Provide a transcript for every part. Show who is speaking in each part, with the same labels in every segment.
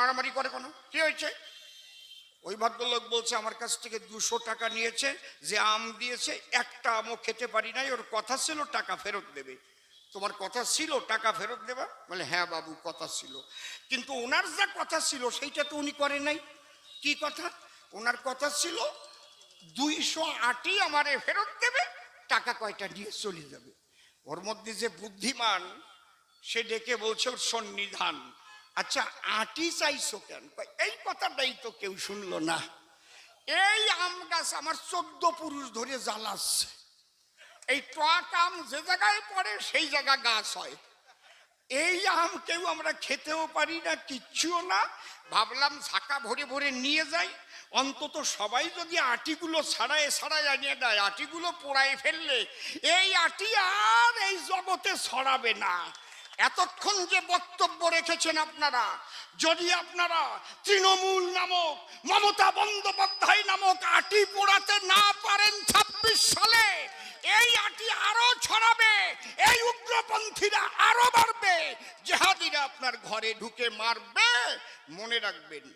Speaker 1: মারামারি করে কোনো? কি হয়েছে? ওই ভদ্রলোক বলছে, আমার কাছ থেকে দুশো টাকা নিয়েছে, যে আম দিয়েছে, একটা আমও খেতে পারি নাই, ওর কথা ছিল, টাকা ফেরত দেবে। তোমার কথা ছিল, টাকা ফেরত দেবা? বলে হ্যাঁ বাবু, কথা ছিল। কিন্তু ওনার যা কথা ছিল, সেইটা তো উনি করে নাই। কি কথা? ওনার কথা ছিল, দুইশো আটই আমারে ফেরত দেবে, টাকা কয়টা নিয়ে চলে যাবে। ওর মধ্যে যে বুদ্ধিমান, সে ডেকে বলছে, ওর সন্নিধান। আচ্ছা আটি চাইছো কেন? এই কথাটাই তো কেউ শুনলো না। এই আম গাছ আমার চোদ্দ পুরুষ ধরে জ্বালাচ্ছে। এই টক আম যে জায়গায় পড়ে, সেই জায়গা গাছ হয়। এই আম কেউ আমরা খেতেও পারি না, কিচ্ছুও না। ভাবলাম ঝাঁকা ভরে ভরে নিয়ে যাই। অন্তত সবাই যদি আটিগুলো ছাড়ায় ছাড়ায় আনিয়ে দেয়, আটিগুলো পোড়ায় ফেললে, এই আটি আর এই জগতে ছড়াবে না। এতক্ষণ যে বক্তব্য রেখেছেন আপনারা, যদি আপনারা তৃণমূল নামক, মমতা বন্দ্যোপাধ্যায় নামক আটি পোড়াতে না পারেন ছাব্বিশ সালে, এই আটি আরও ছড়াবে, এই উগ্রপন্থীরা আরও বাড়বে, জেহাদিরা আপনার ঘরে ঢুকে মারবে, মনে রাখবেন।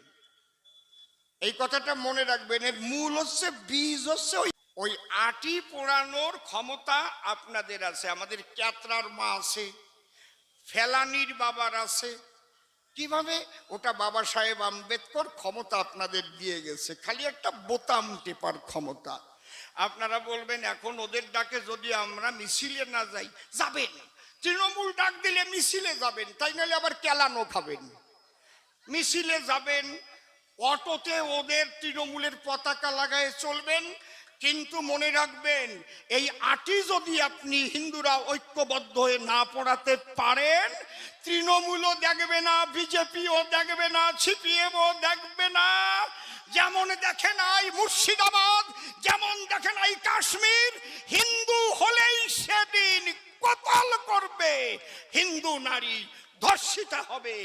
Speaker 1: এই কথাটা মনে রাখবেন, এর মূল হচ্ছে, বীজ হচ্ছে ওই ওই আটি পোড়ানোর ক্ষমতা আপনাদের আছে, আমাদের ক্যাতরার মা আছে। ফেলানির বাবার আছে। কীভাবে? ওটা বাবা সাহেব আম্বেদকর ক্ষমতা আপনাদের দিয়ে গেছে। খালি একটা বোতাম টেপার ক্ষমতা। আপনারা বলবেন, এখন ওদের ডাকে যদি আমরা মিছিলে না যাই, যাবেন তৃণমূল ডাক দিলে মিছিলে যাবেন, তাই নাহলে আবার কেলানো খাবেন। মিছিলে যাবেন, অটোতে ওদের তৃণমূলের পতাকা লাগায় চলবেন কিন্তু মনে রাখবেন, এই আটি যদি আপনি হিন্দুরা ঐক্যবদ্ধ হয়ে না পড়াতে পারেন, তৃণমূলও দেখবে না, বিজেপিও দেখবে না, সিপিএমও দেখবে না। যেমন দেখে নাই মুর্শিদাবাদ, যেমন দেখে নাই কাশ্মীর, হিন্দু হলেই সেদিন কতল করবে, হিন্দু নারী ধর্ষিতা হবে।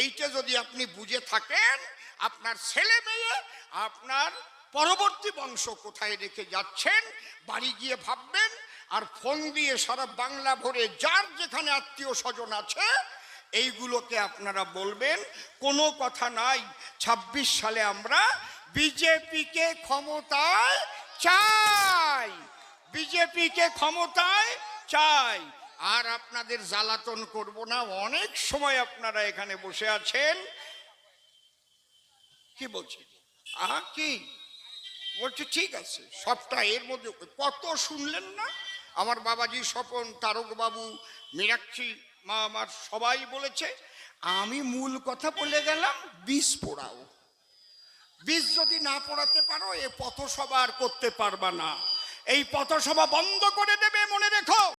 Speaker 1: এইটা যদি আপনি বুঝে থাকেন, আপনার ছেলে মেয়ে, আপনার পরবর্তী বংশ কোথায় রেখে যাচ্ছেন, বাড়ি গিয়ে ভাববেন, আর ফোন দিয়ে সারা বাংলা ভরে যার যেখানে আত্মীয় স্বজন আছে, এইগুলোকে আপনারা বলবেন। কোনো কথা নাই ২৬ সালে আমরা বিজেপিকে ক্ষমতায় চাই, বিজেপিকে ক্ষমতায় চাই। আর আপনাদের জ্বালাতন করব না, অনেক সময় আপনারা এখানে বসে আছেন। কি বলছি? আহা, কি? বলছে, ঠিক আছে, সবটা এর মধ্যে কত শুনলেন না? আমার বাবাজি স্বপন তারকবাবু, মীনাক্ষী মা আমার সবাই বলেছে, আমি মূল কথা বলে গেলাম, বিষ পোড়াও। বিষ যদি না পড়াতে পারো, এ পথসভা আর করতে পারবা না। এই পথসভা বন্ধ করে দেবে, মনে রেখো।